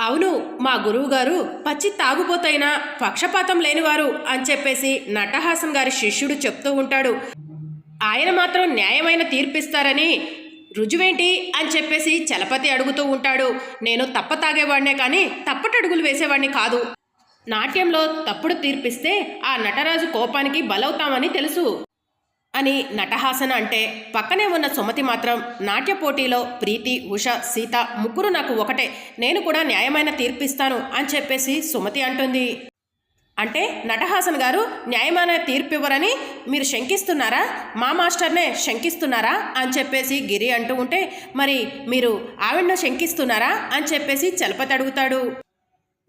అవును మా గురువుగారు పచ్చి తాగుపోతైనా పక్షపాతం లేనివారు అని చెప్పేసి నటహాసం గారి శిష్యుడు చెప్తూ ఉంటాడు. ఆయన మాత్రం న్యాయమైన తీర్పిస్తారని రుజువేంటి అని చెప్పేసి చలపతి అడుగుతూ ఉంటాడు. నేను తప్ప తాగేవాడినే కానీ తప్పటడుగులు వేసేవాడిని కాదు. నాట్యంలో తప్పుడు తీర్పిస్తే ఆ నటరాజు కోపానికి బలవుతామని తెలుసు. అని నటహాసన అంటే పక్కనే ఉన్న సుమతి మాత్రం నాట్య పోటీలో ప్రీతి ఉష సీత ముగ్గురు నాకు ఒకటే. నేను కూడా న్యాయమైన తీర్పిస్తాను అని చెప్పేసి సుమతి అంటుంది. అంటే నటహాసన్ గారు న్యాయమైన తీర్పు ఇవ్వరని మీరు శంకిస్తున్నారా? మా మాస్టర్నే శంకిస్తున్నారా? అని చెప్పేసి గిరి అంటూ ఉంటే మరి మీరు ఆవిడను శంకిస్తున్నారా? అని చెప్పేసి చలపతి అడుగుతాడు.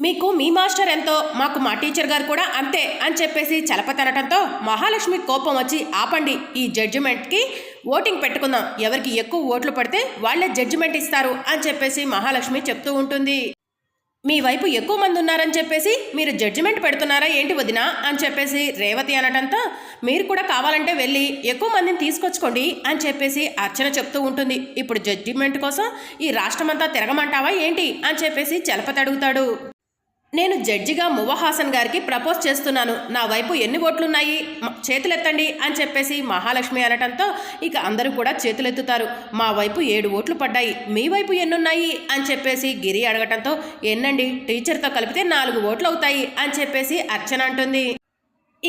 మీకు మీ మాస్టర్ ఎంతో మాకు మా టీచర్ గారు కూడా అంతే అని చెప్పేసి చలపతనటంతో మహాలక్ష్మి కోపం వచ్చి ఆపండి ఈ జడ్జిమెంట్కి ఓటింగ్ పెట్టుకుందాం. ఎవరికి ఎక్కువ ఓట్లు పడితే వాళ్ళే జడ్జిమెంట్ ఇస్తారు అని చెప్పేసి మహాలక్ష్మి చెప్తూ ఉంటుంది. మీ వైపు ఎక్కువ మంది ఉన్నారని చెప్పేసి మీరు జడ్జిమెంట్ పెడుతున్నారా ఏంటి వదినా? అని చెప్పేసి రేవతి అనటంతో మీరు కూడా కావాలంటే వెళ్ళి ఎక్కువ మందిని తీసుకొచ్చుకోండి అని చెప్పేసి అర్చన చెప్తూ ఉంటుంది. ఇప్పుడు జడ్జిమెంట్ కోసం ఈ రాష్ట్రమంతా తిరగమంటావా ఏంటి? అని చెప్పేసి చలపతి అడుగుతాడు. నేను జడ్జిగా మువ్వహాసన్ గారికి ప్రపోజ్ చేస్తున్నాను. నా వైపు ఎన్ని ఓట్లున్నాయి? చేతులెత్తండి అని చెప్పేసి మహాలక్ష్మి అనటంతో ఇక అందరూ కూడా చేతులెత్తుతారు. మా వైపు ఏడు ఓట్లు పడ్డాయి. మీ వైపు ఎన్నున్నాయి? అని చెప్పేసి గిరి అడగటంతో ఎన్నండి టీచర్తో కలిపితే నాలుగు ఓట్లు అవుతాయి అని చెప్పేసి అర్చన అంటుంది.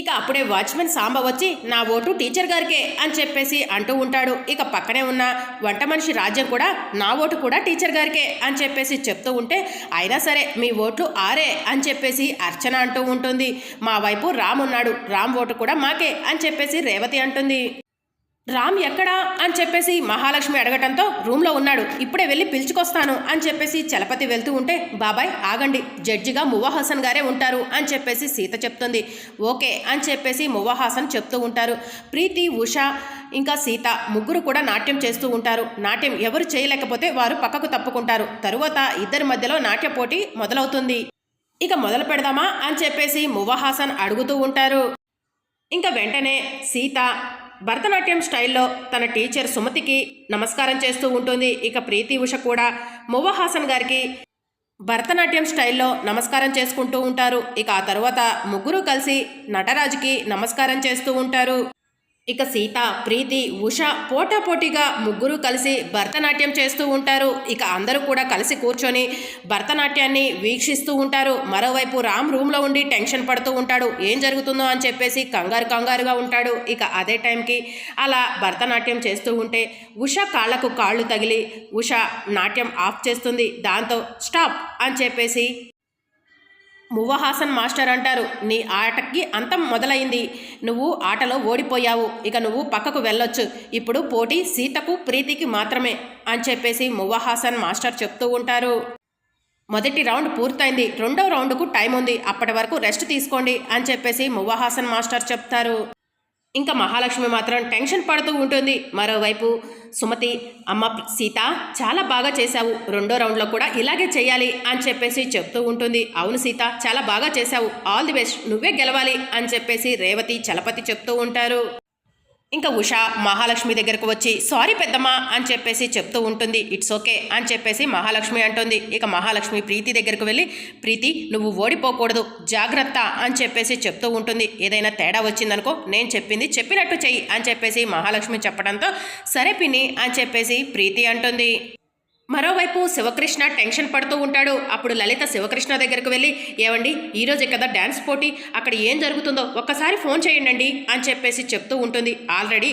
ఇక అప్పుడే వాచ్మెన్ సాంబ వచ్చి నా ఓటు టీచర్ గారికే అని చెప్పేసి అంటూ ఉంటాడు. ఇక పక్కనే ఉన్న వంట మనిషి రాజ్యం కూడా నా ఓటు కూడా టీచర్ గారికే అని చెప్పేసి చెప్తూ ఉంటే అయినా సరే మీ ఓట్లు ఆరే అని చెప్పేసి అర్చన అంటూ ఉంటుంది. మా వైపు రామ్ ఉన్నాడు రామ్ ఓటు కూడా మాకే అని చెప్పేసి రేవతి అంటుంది. రామ్ ఎక్కడా అని చెప్పేసి మహాలక్ష్మి అడగటంతో రూమ్లో ఉన్నాడు. ఇప్పుడే వెళ్ళి పిలుచుకొస్తాను అని చెప్పేసి చలపతి వెళ్తూ ఉంటే బాబాయ్ ఆగండి. జడ్జిగా మువ్వహాసన్ గారే ఉంటారు అని చెప్పేసి సీత చెప్తుంది. ఓకే అని చెప్పేసి మువ్వహాసన్ చెప్తూ ఉంటారు. ప్రీతి ఉష ఇంకా సీత ముగ్గురు కూడా నాట్యం చేస్తూ ఉంటారు. నాట్యం ఎవరు చేయలేకపోతే వారు పక్కకు తప్పుకుంటారు. తరువాత ఇద్దరి మధ్యలో నాట్య పోటీ మొదలవుతుంది. ఇక మొదలు పెడదామా అని చెప్పేసి మువ్వహాసన్ అడుగుతూ ఉంటారు. ఇంకా వెంటనే సీత భరతనాట్యం స్టైల్లో తన టీచర్ సుమతికి నమస్కారం చేస్తూ ఉంటుంది. ఇక ప్రీతి ఉష కూడా మువ్వహాసన్ గారికి భరతనాట్యం స్టైల్లో నమస్కారం చేసుకుంటూ ఉంటారు. ఇక ఆ తర్వాత ముగ్గురు కలిసి నటరాజుకి నమస్కారం చేస్తూ ఉంటారు. ఇక సీత ప్రీతి ఉష పోటాపోటీగా ముగ్గురు కలిసి భరతనాట్యం చేస్తూ ఉంటారు. ఇక అందరూ కూడా కలిసి కూర్చొని భరతనాట్యాన్ని వీక్షిస్తూ ఉంటారు. మరోవైపు రామ్ రూమ్లో ఉండి టెన్షన్ పడుతూ ఉంటాడు. ఏం జరుగుతుందో అని చెప్పేసి కంగారు కంగారుగా ఉంటాడు. ఇక అదే టైంకి అలా భరతనాట్యం చేస్తూ ఉంటే ఉష కాళ్ళకు కాళ్ళు తగిలి ఉష నాట్యం ఆఫ్ చేస్తుంది. దాంతో స్టాప్ అని చెప్పేసి మువ్వహాసన్ మాస్టర్ అంటారు నీ ఆటకి అంతం మొదలైంది. నువ్వు ఆటలో ఓడిపోయావు. ఇక నువ్వు పక్కకు వెళ్ళొచ్చు. ఇప్పుడు పోటీ సీతకు ప్రీతికి మాత్రమే అని చెప్పేసి మువ్వహాసన్ మాస్టర్ చెప్తూ ఉంటారు. మొదటి రౌండ్ పూర్తయింది. రెండో రౌండ్కు టైం ఉంది అప్పటి వరకు రెస్ట్ తీసుకోండి అని చెప్పేసి మువ్వహాసన్ మాస్టర్ చెప్తారు. ఇంకా మహాలక్ష్మి మాత్రం టెన్షన్ పడుతూ ఉంటుంది. మరోవైపు సుమతి అమ్మ సీత చాలా బాగా చేశావు. రెండో రౌండ్లో కూడా ఇలాగే చేయాలి అని చెప్పేసి చెప్తూ ఉంటుంది. అవును సీత చాలా బాగా చేశావు. All the best. నువ్వే గెలవాలి అని చెప్పేసి రేవతి చలపతి చెప్తూ ఉంటారు. ఇంకా ఉష మహాలక్ష్మి దగ్గరకు వచ్చి సారీ పెద్దమ్మా అని చెప్పేసి చెప్తూ ఉంటుంది. ఇట్స్ ఓకే అని చెప్పేసి మహాలక్ష్మి అంటుంది. ఇక మహాలక్ష్మి ప్రీతి దగ్గరకు వెళ్ళి ప్రీతి నువ్వు ఓడిపోకూడదు జాగ్రత్త అని చెప్పేసి చెప్తూ ఉంటుంది. ఏదైనా తేడా వచ్చిందనుకో నేను చెప్పింది చెప్పినట్టు చెయ్యి అని చెప్పేసి మహాలక్ష్మి చెప్పడంతో సరే పిన్ని అని చెప్పేసి ప్రీతి అంటుంది. మరోవైపు శివకృష్ణ టెన్షన్ పడుతూ ఉంటాడు. అప్పుడు లలిత శివకృష్ణ దగ్గరకు వెళ్ళి ఏవండి ఈరోజే కదా డ్యాన్స్ పోటీ. అక్కడ ఏం జరుగుతుందో ఒక్కసారి ఫోన్ చేయండి అని చెప్పేసి చెప్తూ ఉంటుంది. ఆల్రెడీ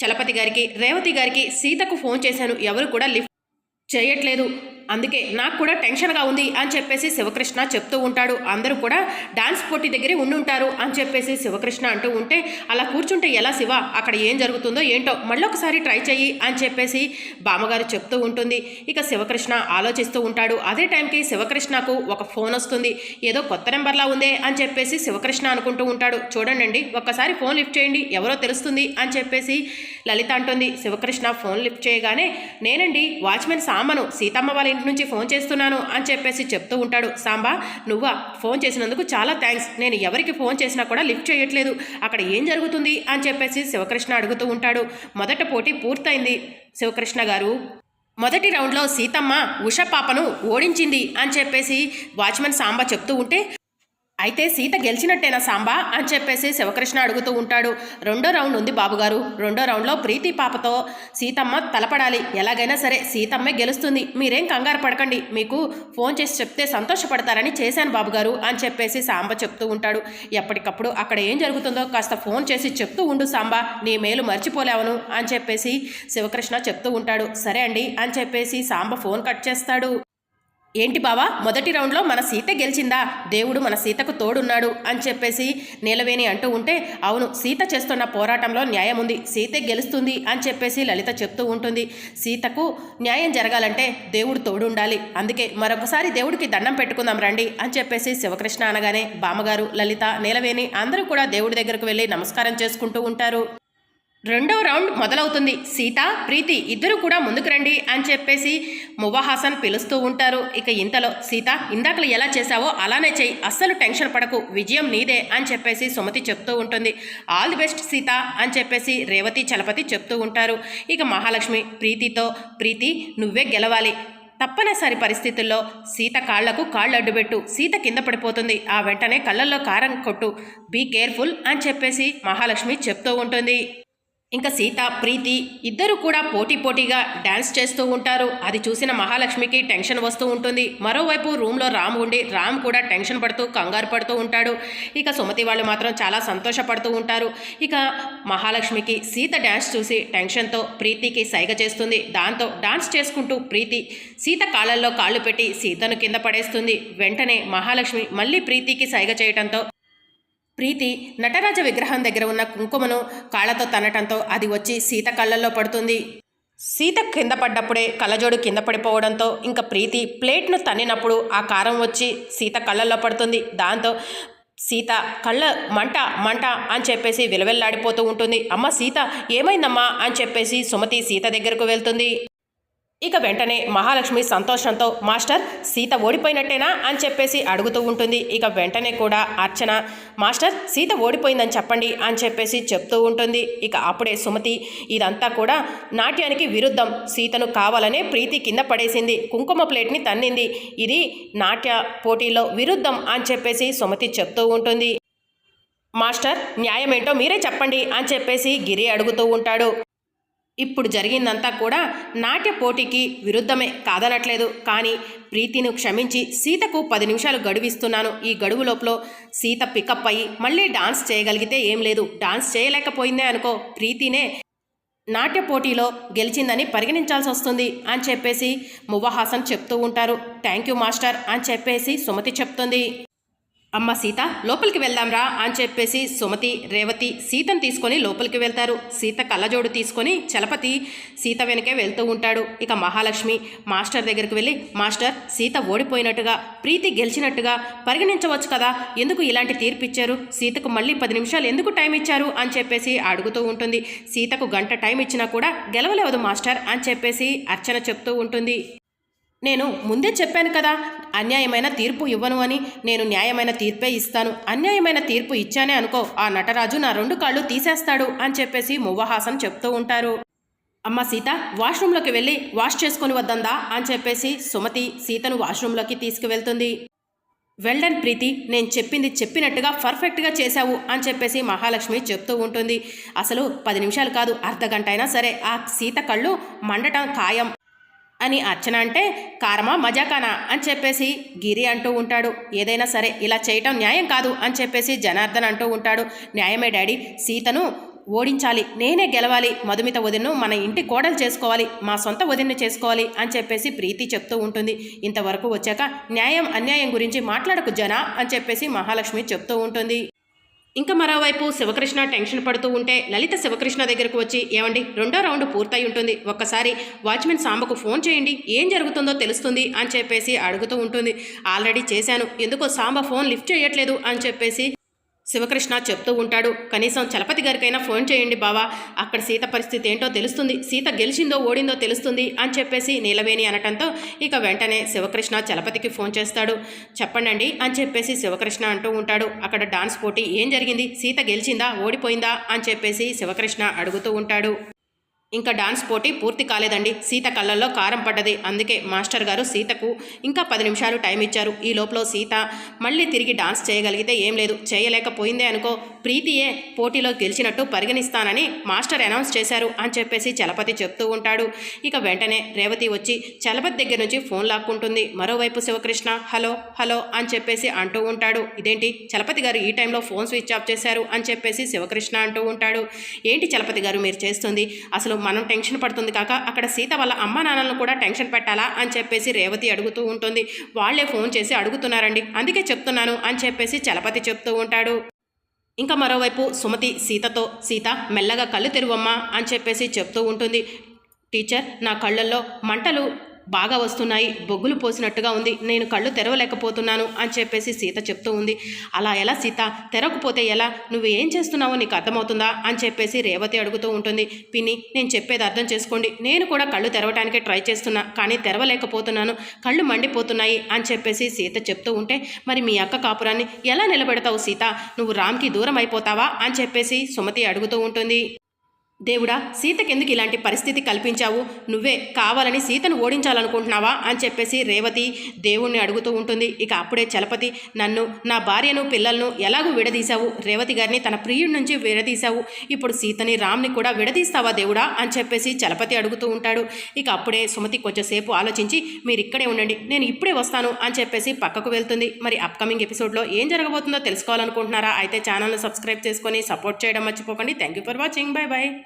చలపతి గారికి రేవతి గారికి సీతకు ఫోన్ చేశాను. ఎవరు కూడా లిఫ్ట్ చేయట్లేదు. అందుకే నాకు కూడా టెన్షన్గా ఉంది అని చెప్పేసి శివకృష్ణ చెప్తూ ఉంటాడు. అందరూ కూడా డాన్స్ పోటీ దగ్గరే ఉండి ఉంటారు అని చెప్పేసి శివకృష్ణ అంటూ ఉంటే అలా కూర్చుంటే ఎలా శివ? అక్కడ ఏం జరుగుతుందో ఏంటో మళ్ళీ ఒకసారి ట్రై చెయ్యి అని చెప్పేసి బామ్మగారు చెప్తూ ఉంటుంది. ఇక శివకృష్ణ ఆలోచిస్తూ ఉంటాడు. అదే టైంకి శివకృష్ణకు ఒక ఫోన్ వస్తుంది. ఏదో కొత్త నెంబర్లా ఉందే అని చెప్పేసి శివకృష్ణ అనుకుంటూ ఉంటాడు. చూడండి ఒక్కసారి ఫోన్ లిఫ్ట్ చేయండి ఎవరో తెలుస్తుంది అని చెప్పేసి లలిత అంటుంది. శివకృష్ణ ఫోన్ లిఫ్ట్ చేయగానే నేనండి వాచ్మెన్ సామను సీతమ్మ వాళ్ళ ఇంటి నుంచి ఫోన్ చేస్తున్నాను అని చెప్పేసి చెప్తూ ఉంటాడు. సాంబా నువ్వా? ఫోన్ చేసినందుకు చాలా థ్యాంక్స్ నేను ఎవరికి ఫోన్ చేసినా కూడా లిఫ్ట్ చేయట్లేదు. అక్కడ ఏం జరుగుతుంది? అని చెప్పేసి శివకృష్ణ అడుగుతూ ఉంటాడు. మొదట పోటీ పూర్తయింది. శివకృష్ణ గారు మొదటి రౌండ్లో సీతమ్మ ఉష పాపను ఓడించింది అని చెప్పేసి వాచ్మెన్ సాంబ చెప్తూ ఉంటే అయితే సీత గెలిచినట్టేనా సాంబా అని చెప్పేసి శివకృష్ణ అడుగుతూ ఉంటాడు. రెండో రౌండ్ ఉంది బాబుగారు. రెండో రౌండ్లో ప్రీతి పాపతో సీతమ్మ తలపడాలి. ఎలాగైనా సరే సీతమ్మే గెలుస్తుంది. మీరేం కంగారు పడకండి. మీకు ఫోన్ చేసి చెప్తే సంతోషపడతారని చేశాను బాబుగారు అని చెప్పేసి సాంబ చెప్తూ ఉంటాడు. ఎప్పటికప్పుడు అక్కడ ఏం జరుగుతుందో కాస్త ఫోన్ చేసి చెప్తూ ఉండు సాంబా. నీ మేలు మర్చిపోలేవను అని చెప్పేసి శివకృష్ణ చెప్తూ ఉంటాడు. సరే అండి అని చెప్పేసి సాంబ ఫోన్ కట్ చేస్తాడు. ఏంటి బావా? మొదటి రౌండ్లో మన సీత గెలిచిందా? దేవుడు మన సీతకు తోడున్నాడు అని చెప్పేసి నీలవేణి అంటూ ఉంటే అవును సీత చేస్తున్న పోరాటంలో న్యాయం ఉంది సీతే గెలుస్తుంది అని చెప్పేసి లలిత చెప్తూ ఉంటుంది. సీతకు న్యాయం జరగాలంటే దేవుడు తోడుండాలి. అందుకే మరొకసారి దేవుడికి దండం పెట్టుకుందాం రండి అని చెప్పేసి శివకృష్ణ అనగానే బామ్మగారు లలిత నీలవేణి అందరూ కూడా దేవుడి దగ్గరకు వెళ్ళి నమస్కారం చేసుకుంటూ ఉంటారు. రెండవ రౌండ్ మొదలవుతుంది. సీత ప్రీతి ఇద్దరు కూడా ముందుకు రండి అని చెప్పేసి మువ్వహాసన్ పిలుస్తూ ఉంటారు. ఇక ఇంతలో సీత ఇందాకలు ఎలా చేశావో అలానే చెయ్యి అస్సలు టెన్షన్ పడకు విజయం నీదే అని చెప్పేసి సుమతి చెప్తూ ఉంటుంది. ఆల్ ది బెస్ట్ సీత అని చెప్పేసి రేవతి చలపతి చెప్తూ ఉంటారు. ఇక మహాలక్ష్మి ప్రీతితో ప్రీతి నువ్వే గెలవాలి. తప్పనిసరి పరిస్థితుల్లో సీత కాళ్ళకు కాళ్ళు అడ్డుపెట్టు సీత కింద పడిపోతుంది. ఆ వెంటనే కళ్ళల్లో కారం కొట్టు. బీ కేర్ఫుల్ అని చెప్పేసి మహాలక్ష్మి చెప్తూ ఉంటుంది. ఇంకా సీత ప్రీతి ఇద్దరు కూడా పోటీ పోటీగా డ్యాన్స్ చేస్తూ ఉంటారు. అది చూసిన మహాలక్ష్మికి టెన్షన్ వస్తూ ఉంటుంది. మరోవైపు రూమ్లో రామ్ ఉండి రామ్ కూడా టెన్షన్ పడుతూ కంగారు పడుతూ ఉంటాడు. ఇక సుమతి వాళ్ళు మాత్రం చాలా సంతోషపడుతూ ఉంటారు. ఇక మహాలక్ష్మికి సీత డ్యాన్స్ చూసి టెన్షన్తో ప్రీతికి సైగ చేస్తుంది. దాంతో డాన్స్ చేసుకుంటూ ప్రీతి సీత కాళ్ళల్లో కాళ్ళు పెట్టి సీతను కింద పడేస్తుంది. వెంటనే మహాలక్ష్మి మళ్ళీ ప్రీతికి సైగ చేయటంతో ప్రీతి నటరాజ విగ్రహం దగ్గర ఉన్న కుంకుమను కాళ్ళతో తనటంతో అది వచ్చి సీత కళ్ళల్లో పడుతుంది. సీత కింద పడ్డప్పుడే కళ్ళజోడు కింద పడిపోవడంతో ఇంకా ప్రీతి ప్లేట్ను తన్నినప్పుడు ఆ కారం వచ్చి సీత కళ్ళల్లో పడుతుంది. దాంతో సీత కళ్ళ మంట మంట అని చెప్పేసి విలవెల్లాడిపోతూ ఉంటుంది. అమ్మ సీత ఏమైందమ్మా అని చెప్పేసి సుమతి సీత దగ్గరకు వెళ్తుంది. ఇక వెంటనే మహాలక్ష్మి సంతోషంతో మాస్టర్ సీత ఓడిపోయినట్టేనా? అని చెప్పేసి అడుగుతూ ఉంటుంది. ఇక వెంటనే కూడా అర్చన మాస్టర్ సీత ఓడిపోయిందని చెప్పండి అని చెప్పేసి చెప్తూ ఉంటుంది. ఇక అప్పుడే సుమతి ఇదంతా కూడా నాట్యానికి విరుద్ధం. సీతను కావాలనే ప్రీతి కింద పడేసింది. కుంకుమ ప్లేట్ని తన్నింది. ఇది నాట్య పోటీలో విరుద్ధం అని చెప్పేసి సుమతి చెప్తూ ఉంటుంది. మాస్టర్ న్యాయమేంటో మీరే చెప్పండి అని చెప్పేసి గిరి అడుగుతూ ఉంటాడు. ఇప్పుడు జరిగిందంతా కూడా నాట్య పోటీకి విరుద్ధమే కాదనట్లేదు. కానీ ప్రీతిని క్షమించి సీతకు పది నిమిషాలు గడువిస్తున్నాను. ఈ గడువు లోపల సీత పికప్ అయ్యి మళ్ళీ డాన్స్ చేయగలిగితే ఏం లేదు. డాన్స్ చేయలేకపోయిందే అనుకో ప్రీతినే నాట్య పోటీలో గెలిచిందని పరిగణించాల్సి వస్తుంది అని చెప్పేసి మువ్వహాసన్ చెప్తూ ఉంటారు. థ్యాంక్ యూ మాస్టర్ అని చెప్పేసి సుమతి చెప్తుంది. అమ్మ సీత లోపలికి వెళ్దాంరా అని చెప్పేసి సుమతి రేవతి సీతను తీసుకొని లోపలికి వెళ్తారు. సీత కళ్ళజోడు తీసుకొని చలపతి సీత వెనకే వెళ్తూ ఉంటాడు. ఇక మహాలక్ష్మి మాస్టర్ దగ్గరికి వెళ్ళి మాస్టర్ సీత ఓడిపోయినట్టుగా ప్రీతి గెలిచినట్టుగా పరిగణించవచ్చు కదా ఎందుకు ఇలాంటి తీర్పు ఇచ్చారు సీతకు మళ్ళీ పది నిమిషాలు ఎందుకు టైం ఇచ్చారు? అని చెప్పేసి అడుగుతూ ఉంటుంది. సీతకు గంట టైం ఇచ్చినా కూడా గెలవలేవదు మాస్టర్ అని చెప్పేసి అర్చన చెప్తూ ఉంటుంది. నేను ముందే చెప్పాను కదా అన్యాయమైన తీర్పు ఇవ్వను అని నేను న్యాయమైన తీర్పే ఇస్తాను. అన్యాయమైన తీర్పు ఇచ్చానే అనుకో ఆ నటరాజు నా రెండు కాళ్ళు తీసేస్తాడు అని చెప్పేసి మువ్వహాసం చెప్తూ ఉంటారు. అమ్మ సీత వాష్రూమ్లోకి వెళ్ళి వాష్ చేసుకొని వద్దందా అని చెప్పేసి సుమతి సీతను వాష్రూమ్లోకి తీసుకువెళ్తుంది. వెల్డన్ ప్రీతి నేను చెప్పింది చెప్పినట్టుగా పర్ఫెక్ట్గా చేశావు అని చెప్పేసి మహాలక్ష్మి చెప్తూ ఉంటుంది. అసలు పది నిమిషాలు కాదు అర్ధగంట అయినా సరే ఆ సీత కళ్ళు మండటం ఖాయం. అని అర్చన అంటే కారమా మజాకానా? అని చెప్పేసి గిరి అంటూ ఉంటాడు. ఏదైనా సరే ఇలా చేయటం న్యాయం కాదు అని చెప్పేసి జనార్దన్ అంటూ ఉంటాడు. న్యాయమే డాడీ. సీతను ఓడించాలి. నేనే గెలవాలి. మధుమిత వదిన్ను మన ఇంటి కోడలు చేసుకోవాలి. మా సొంత వదిన్ను చేసుకోవాలి అని చెప్పేసి ప్రీతి చెప్తూ ఉంటుంది. ఇంతవరకు వచ్చాక న్యాయం అన్యాయం గురించి మాట్లాడకు జనా అని చెప్పేసి మహాలక్ష్మి చెప్తూ ఉంటుంది. ఇంకా మరోవైపు శివకృష్ణ టెన్షన్ పడుతూ ఉంటే లలిత శివకృష్ణ దగ్గరకు వచ్చి ఏమండి రెండో రౌండ్ పూర్తయి ఉంటుంది. ఒక్కసారి వాచ్మెన్ సాంబకు ఫోన్ చేయండి. ఏం జరుగుతుందో తెలుస్తుంది? అని చెప్పేసి అడుగుతూ ఉంటుంది. ఆల్రెడీ చేశాను. ఎందుకో సాంబ ఫోన్ లిఫ్ట్ చేయట్లేదు. అని చెప్పేసి శివకృష్ణ చెప్తూ ఉంటాడు కనీసం చలపతి గారికైనా ఫోన్ చేయండి బావా అక్కడ సీత పరిస్థితి ఏంటో తెలుస్తుంది సీత గెలిచిందో ఓడిందో తెలుస్తుంది అని చెప్పేసి నీలవేణి అనటంతో ఇక వెంటనే శివకృష్ణ చలపతికి ఫోన్ చేస్తాడు. చెప్పండి అని చెప్పేసి శివకృష్ణ అంటూ ఉంటాడు. అక్కడ డాన్స్ పోటీ ఏం జరిగింది? సీత గెలిచిందా? ఓడిపోయిందా? అని చెప్పేసి శివకృష్ణ అడుగుతూ ఉంటాడు. ఇంకా డాన్స్ పోటీ పూర్తి కాలేదండి. సీత కళ్ళల్లో కారం పడ్డది. అందుకే మాస్టర్ గారు సీతకు ఇంకా పది నిమిషాలు టైం ఇచ్చారు. ఈ లోపల సీత మళ్ళీ తిరిగి డాన్స్ చేయగలిగితే ఏం లేదు. చేయలేకపోయిందే అనుకో ప్రీతియే పోటీలో గెలిచినట్టు పరిగణిస్తానని మాస్టర్ అనౌన్స్ చేశారు అని చెప్పేసి చలపతి చెప్తూ ఉంటాడు. ఇక వెంటనే రేవతి వచ్చి చలపతి దగ్గర నుంచి ఫోన్ లాక్కుంటుంది. మరోవైపు శివకృష్ణ హలో హలో అని చెప్పేసి అంటూ ఉంటాడు. ఇదేంటి? చలపతి గారు ఈ టైంలో ఫోన్ స్విచ్ ఆఫ్ చేశారు అని చెప్పేసి శివకృష్ణ అంటూ ఉంటాడు. ఏంటి చలపతి గారు మీరు చేస్తుంది? అసలు మనం టెన్షన్ పడుతుంది కాక అక్కడ సీత వాళ్ళ అమ్మ నాన్నలను కూడా టెన్షన్ పెట్టాలా? అని చెప్పేసి రేవతి అడుగుతూ ఉంటుంది. వాళ్ళే ఫోన్ చేసి అడుగుతున్నారండి. అందుకే చెప్తున్నాను అని చెప్పేసి చలపతి చెప్తూ ఉంటాడు. ఇంకా మరోవైపు సుమతి సీతతో సీత మెల్లగా కళ్ళు తెరువమ్మా అని చెప్పేసి చెప్తూ ఉంటుంది. టీచర్ నా కళ్ళల్లో మంటలు బాగా వస్తున్నాయి బొగ్గులు పోసినట్టుగా ఉంది నేను కళ్ళు తెరవలేకపోతున్నాను అని చెప్పేసి సీత చెప్తూ ఉంది. అలా ఎలా సీత? తెరవకపోతే ఎలా? నువ్వు ఏం చేస్తున్నావో నీకు అర్థమవుతుందా? అని చెప్పేసి రేవతి అడుగుతూ ఉంటుంది. పిన్ని నేను చెప్పేది అర్థం చేసుకోండి. నేను కూడా కళ్ళు తెరవడానికి ట్రై చేస్తున్నా కానీ తెరవలేకపోతున్నాను. కళ్ళు మండిపోతున్నాయి అని చెప్పేసి సీత చెప్తూ ఉంటే మరి మీ అక్క కాపురాన్ని ఎలా నిలబెడతావు సీత? నువ్వు రామ్కి దూరం అయిపోతావా? అని చెప్పేసి సుమతి అడుగుతూ ఉంటుంది. దేవుడా సీతకెందుకు ఇలాంటి పరిస్థితి కల్పించావు? నువ్వే కావాలని సీతను ఓడించాలనుకుంటున్నావా? అని చెప్పేసి రేవతి దేవుణ్ణి అడుగుతూ ఉంటుంది. ఇక అప్పుడే చలపతి నన్ను నా భార్యను పిల్లలను ఎలాగూ విడదీశావు? రేవతి గారిని తన ప్రియుడి నుంచి విడదీశావు. ఇప్పుడు సీతని రామ్ని కూడా విడదీస్తావా దేవుడా? అని చెప్పేసి చలపతి అడుగుతూ ఉంటాడు. ఇక అప్పుడే సుమతి కొంచెంసేపు ఆలోచించి మీరు ఇక్కడే ఉండండి నేను ఇప్పుడే వస్తాను అని చెప్పేసి పక్కకు వెళ్తుంది. మరి అప్కమింగ్ ఎపిసోడ్లో ఏం జరగబోతుందో తెలుసుకోవాలనుకుంటున్నారా? అయితే ఛానల్ని సబ్స్క్రైబ్ చేసుకొని సపోర్ట్ చేయడం మర్చిపోకండి. Thank you for watching bye bye